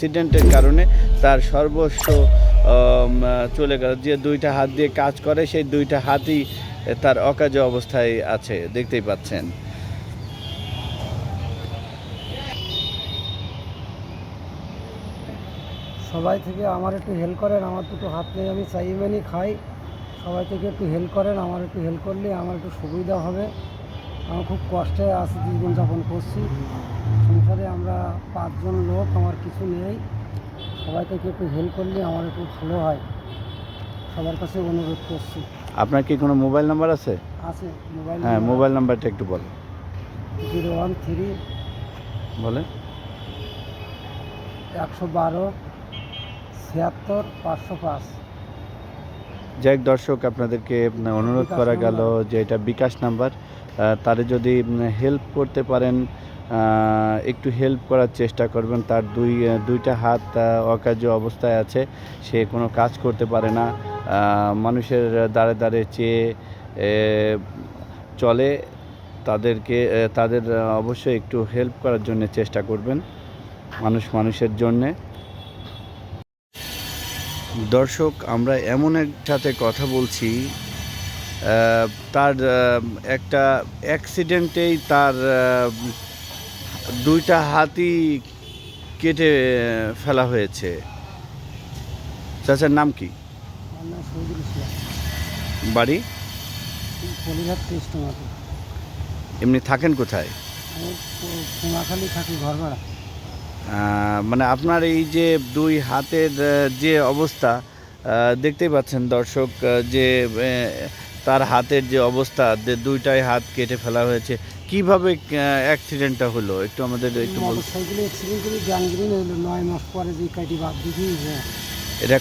অ্যাক্সিডেন্টের কারণে তার সর্বস্ব চলে গেল। যে দুইটা হাত দিয়ে কাজ করে, সেই দুইটা হাতই তার অকাজে অবস্থায় আছে, দেখতেই পাচ্ছেন। সবাই থেকে আমার একটু হেল্প করেন, আমার দুটো হাত নেই আমি চাইমেনি খাই। সবাই থেকে একটু হেল্প করেন, আমার একটু হেল্প করলে আমার একটু সুবিধা হবে। আমার খুব কষ্টে আছি জীবনযাপন করছি। সংসারে আমরা পাঁচজন লোক আমার কিছু নেই। সবাই থেকে একটু হেল্প করলে আমার একটু ভালো হয়। সবার কাছে অনুরোধ করছি। আপনার কি কোনো মোবাইল নাম্বার আছে? আছে মোবাইল হ্যাঁ মোবাইল নাম্বারটা একটু বলেন। জিরো ওয়ান থ্রি বলেন। একশো বারো ছিয়াত্তর পাঁচশো পাঁচ। যাই দর্শক আপনাদেরকে অনুরোধ করা গেল যে এটা বিকাশ নাম্বার। তারে যদি হেল্প করতে পারেন একটু হেল্প করার চেষ্টা করবেন, তার দুই দুইটা হাত অকার্য অবস্থায় আছে, সে কোনো কাজ করতে পারে না মানুষের দাঁড়ে দাঁড়ে চেয়ে চলে, তাদেরকে তাদের অবশ্যই একটু হেল্প করার জন্য চেষ্টা করবেন, মানুষ মানুষের জন্যে। দর্শক, আমরা এমন একটাতে কথা বলছি তার একটা অ্যাক্সিডেন্টেই তার দুইটা হাতই কেটে ফেলা হয়েছে। চাচার নাম কি? বাড়ি? এমনি থাকেন কোথায়? থাকি ঘর ভাড়া মানে আপনার এই যে দুই হাতের যে অবস্থা দেখতেই পাচ্ছেন দর্শক যে তার হাতের যে অবস্থা যে দুইটাই হাত কেটে ফেলা হয়েছে। কীভাবে অ্যাক্সিডেন্টটা হলো? একটু আমাদের একটু বল মোটর সাইকেলে অ্যাক্সিডেন্ট করে গ্যাংগ্রিন হইল নয় মাস পরে যে কাটি বাদ দিদি এটা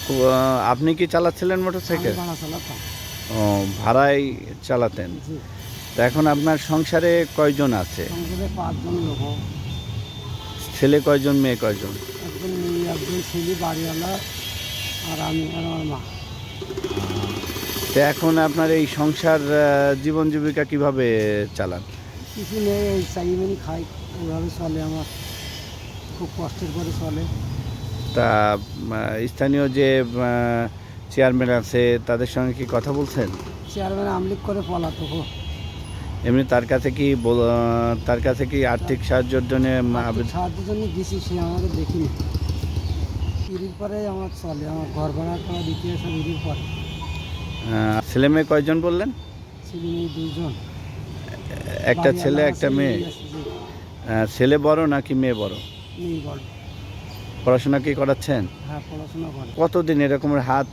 আপনি কি চালাচ্ছিলেন মোটরসাইকেল? ও ভাড়াই চালাতেন। তো এখন আপনার সংসারে কয়জন আছে? পাঁচজন লোক। ছেলে কয়জন মেয়ে কয়জন? একজন মেয়ে একজন ছেলে বাড়িওয়ালা আর আমি আর আমার মা। তো এখন আপনার এই সংসার জীবন জীবিকা কীভাবে চালান? কিছু নেই এই চাইমেনি খাই ওইভাবে চলে আমার। খুব কষ্টের করে চলে। তা স্থানীয় যে চেয়ারম্যান আছে তাদের সঙ্গে কি কথা বলছেন? চেয়ারম্যান আমলিক করে পলাতো গো। এমনি তার কাছে কি তার কাছে কি আর্থিক সাহায্যের জন্য সাহায্যের জন্য গেছি সে আমাকে দেখিনি। ইরির পরে আমার চলে আমার ঘর ভাড়া দিতে আসে ইরির পরে। ছেলে মেয়ে কয়জন বললেন? একটা ছেলে একটা মেয়ে। ছেলে বড় নাকি মেয়ে বড়? পড়াশোনা কি করাচ্ছেন? হ্যাঁ কতদিন এরকমের হাত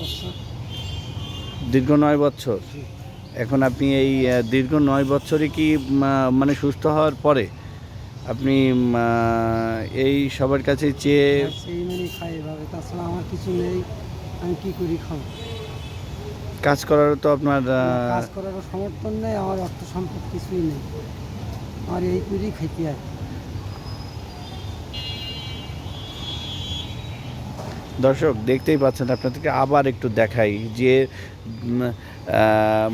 বছর। দীর্ঘ নয় বছর? এখন আপনি এই দীর্ঘ নয় বছরই কি মানে সুস্থ হওয়ার পরে আপনি এই সবার কাছে চেয়ে সেই মেনে আমার কিছু নেই আমি কি করি খাব? কাজ করার তো আপনার কাজ করার সমর্থন নেই আমার অর্থ সম্পদ কিছুই নেই। আমার এই করেই খেতে হয়। দর্শক দেখতেই পাচ্ছেন আপনাদেরকে আবার একটু দেখাই যে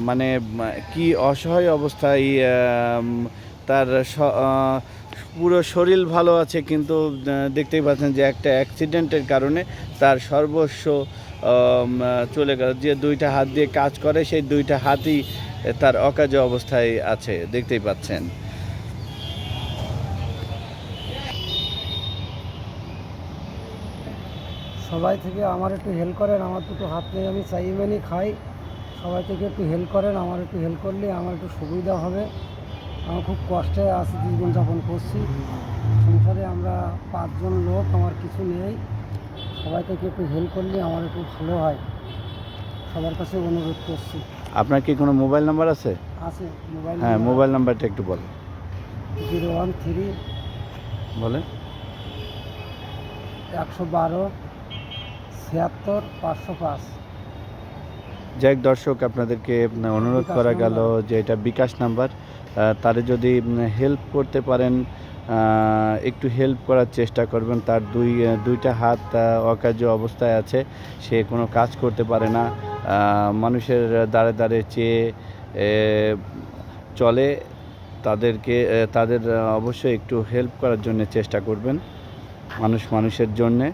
মানে কি অসহায় অবস্থায় তার পুরো শরীর ভালো আছে কিন্তু দেখতেই পাচ্ছেন যে একটা অ্যাক্সিডেন্টের কারণে তার সর্বস্ব চলে গেল। যে দুইটা হাত দিয়ে কাজ করে, সেই দুইটা হাতই তার অকাজে অবস্থায় আছে, দেখতেই পাচ্ছেন। সবাই থেকে আমার একটু হেল্প করেন, আমার দুটো হাত নেই, আমি চাইমেনি খাই। সবাই থেকে একটু হেল্প করেন, আমার একটু হেল্প করলে আমার একটু সুবিধা হবে। আমার খুব কষ্টে আছি, জীবনযাপন করছি। সংসারে আমরা পাঁচজন লোক, আমার কিছু নেই। সবাই থেকে একটু হেল্প করলে আমার একটু ভালো হয়। সবার কাছে অনুরোধ করছি। আপনার কি কোনো মোবাইল নাম্বার আছে? আছে মোবাইল হ্যাঁ মোবাইল নাম্বারটা একটু বলেন। জিরো ওয়ান থ্রি বলেন। একশো বারো ছিয়াত্তর পাঁচশো পাঁচ। যাই দর্শক আপনাদেরকে অনুরোধ করা গেল যে এটা বিকাশ নাম্বার। তারে যদি হেল্প করতে পারেন একটু হেল্প করার চেষ্টা করবেন। তার দুই, দুইটা হাত অকার্য অবস্থায় আছে। সে কোনো কাজ করতে পারে না। মানুষের দাঁড়ে দাঁড়ে চেয়ে চলে। তাদেরকে তাদের অবশ্যই একটু হেল্প করার জন্য চেষ্টা করবেন। মানুষ মানুষের জন্যে।